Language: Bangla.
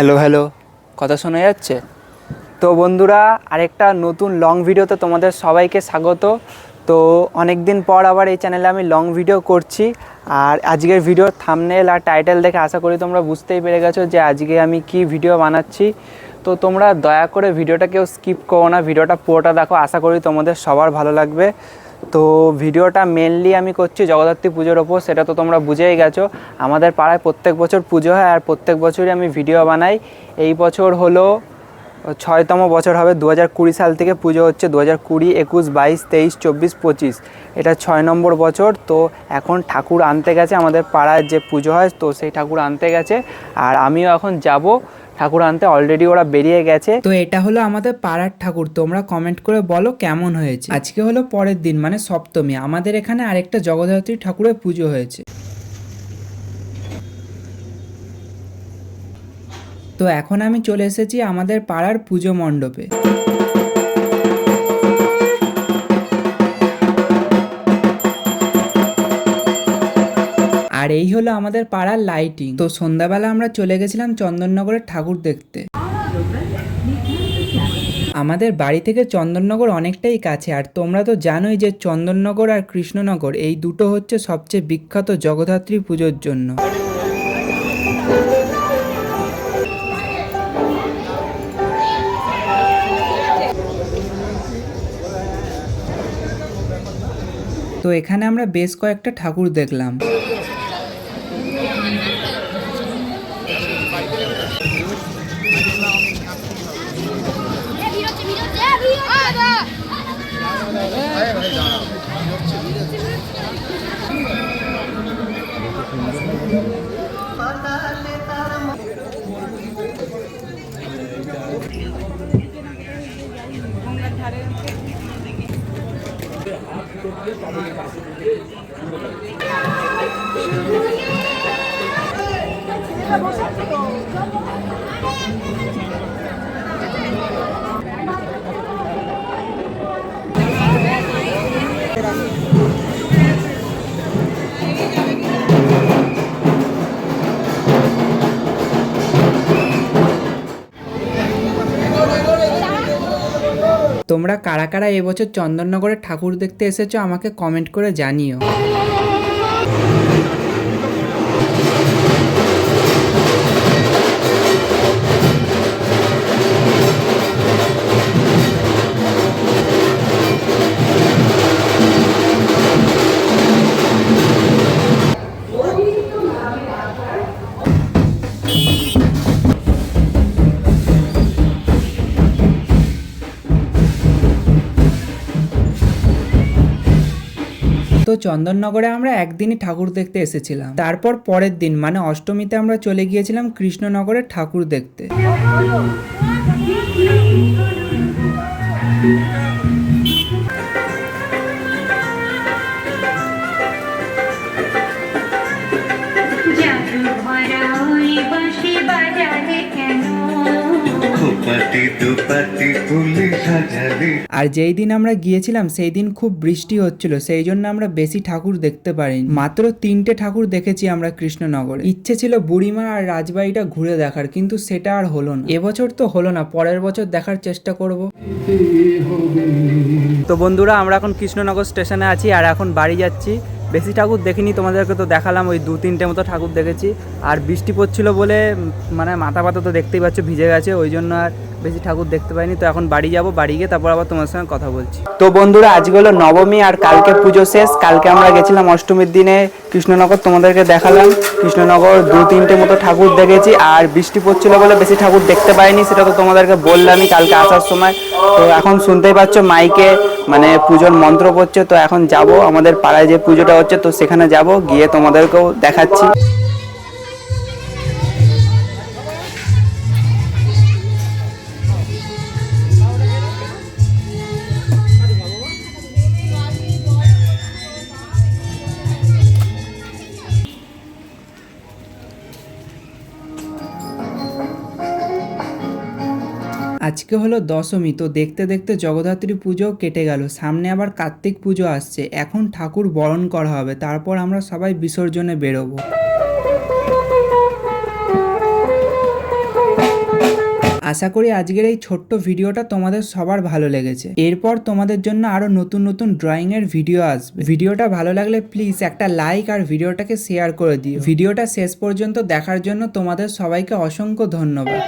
হ্যালো হ্যালো কথা শোনা যাচ্ছে? তো বন্ধুরা, আরেকটা নতুন লং ভিডিওতে তোমাদের সবাইকে স্বাগত। তো অনেক দিন পর আবার এই চ্যানেলে আমি লং ভিডিও করছি। আর আজকের ভিডিওর থামনেল আর টাইটেল দেখে আশা করি তোমরা বুঝতেই পেরে গেছো যে আজকে আমি কি ভিডিও বানাচ্ছি। তো তোমরা দয়া করে ভিডিওটা কেউ স্কিপ করো না ভিডিওটা পুরোটা দেখো। আশা করি তোমাদের সবার ভালো লাগবে। তো ভিডিওটা মেনলি আমি করছি জগদ্ধাত্রী পুজোর ওপর, সেটা তো তোমরা বুঝেই গেছো। আমাদের পাড়ায় প্রত্যেক বছর পুজো হয়, আর প্রত্যেক বছরই আমি ভিডিও বানাই। এই বছর হলো ছয়তম বছর হবে দু হাজার কুড়ি সাল থেকে পুজো হচ্ছে দু হাজার কুড়ি, একুশ, বাইশ, তেইশ, চব্বিশ, পঁচিশ। এটা ছয় নম্বর বছর, তো এখন ঠাকুর আনতে গেছে আমাদের পাড়ায় যে পুজো হয়, তো সেই ঠাকুর আনতে গেছে। আর আমিও এখন যাব ঠাকুর আনতে অলরেডি ওরা বেরিয়ে গেছে। তো এটা হলো আমাদের পাড়ার ঠাকুর, তোমরা কমেন্ট করে বলো কেমন হয়েছে। আজকে হলো পরের দিন মানে সপ্তমী, আমাদের এখানে আরেকটা জগদ্ধাত্রী ঠাকুরের পুজো হয়েছে। তো এখন আমি চলে এসেছি আমাদের পাড়ার পুজো মণ্ডপে। আর এই হলো আমাদের পাড়ার লাইটিং তো সন্ধ্যাবেলা আমরা চলে গেছিলাম চন্দননগরের ঠাকুর দেখতে। আমাদের বাড়ি থেকে চন্দননগর অনেকটাই কাছে, আর তোমরা তো জানোই যে চন্দননগর আর কৃষ্ণনগর এই দুটো হচ্ছে সবচেয়ে বিখ্যাত জগদ্ধাত্রী পুজোর জন্য। তো এখানে আমরা বেশ কয়েকটা ঠাকুর দেখলাম। 뭔가 다른 Gracias. তোমরা কারা কারা এবছর চন্দননগরের ঠাকুর দেখতে এসেছ আমাকে কমেন্ট করে জানিও। তো চন্দননগরে আমরা একদিনই ঠাকুর দেখতে এসেছিলাম। তারপর পরের দিন মানে অষ্টমীতে আমরা চলে গিয়েছিলাম কৃষ্ণনগরে ঠাকুর দেখতে। আর যেই দিন আমরা গিয়েছিলাম সেই দিন খুব বৃষ্টি হচ্ছিল সেই জন্য আমরা বেশি ঠাকুর দেখতে পারিনি। মাত্র তিনটে ঠাকুর দেখেছি আমরা কৃষ্ণনগরে। ইচ্ছে ছিল বুড়িমা আর রাজবাড়িটা ঘুরে দেখার কিন্তু সেটা আর হলো না। এবছর তো হলো না পরের বছর দেখার চেষ্টা করব। তো বন্ধুরা আমরা এখন কৃষ্ণনগর স্টেশনে আছি আর এখন বাড়ি যাচ্ছি। বেশি ঠাকুর দেখিনি, তোমাদেরকে তো দেখালাম, ওই দু তিনটে মতো ঠাকুর দেখেছি। আর বৃষ্টি পড়ছিল বলে মানে মাথা পাতা তো দেখতেই পাচ্ছ, ভিজে গেছে, ওই জন্য আর বেশি ঠাকুর দেখতে পাইনি। তো এখন বাড়ি যাব, বাড়ি গিয়ে তারপর আবার তোমার সঙ্গে কথা বলছি। তো বন্ধুরা, আজকে হলো নবমী আর কালকে পুজো শেষ। কালকে আমরা গেছিলাম অষ্টমীর দিনে কৃষ্ণনগর, তোমাদেরকে দেখালাম। কৃষ্ণনগর দু তিনটে মতো ঠাকুর দেখেছি, আর বৃষ্টি পড়ছিল বলে বেশি ঠাকুর দেখতে পাইনি, সেটা তো তোমাদেরকে বললামই কালকে আসার সময়। তো এখন শুনতেই পাচ্ছ মাইকে মানে পুজোর মন্ত্র পড়ছে, তো এখন যাব। আমাদের পাড়ায় যে পুজোটা হচ্ছে, তো সেখানে যাব, গিয়ে তোমাদেরকেও দেখাচ্ছি। আজকে হলো দশমী, তো দেখতে দেখতে জগদ্ধাত্রী পুজো কেটে গেল। সামনে আবার কার্তিক পুজো আসছে। এখন ঠাকুর বরণ করা হবে। তারপর আমরা সবাই বিসর্জনে বেরোবো। আশা করি আজকের এই ছোট্ট ভিডিওটা তোমাদের সবার ভালো লেগেছে। এরপর তোমাদের জন্য আরও নতুন নতুন ড্রয়িং এর ভিডিও আসবে। ভিডিওটা ভালো লাগলে প্লিজ একটা লাইক আর ভিডিওটাকে শেয়ার করে দিও। ভিডিওটা শেষ পর্যন্ত দেখার জন্য তোমাদের সবাইকে অসংখ্য ধন্যবাদ।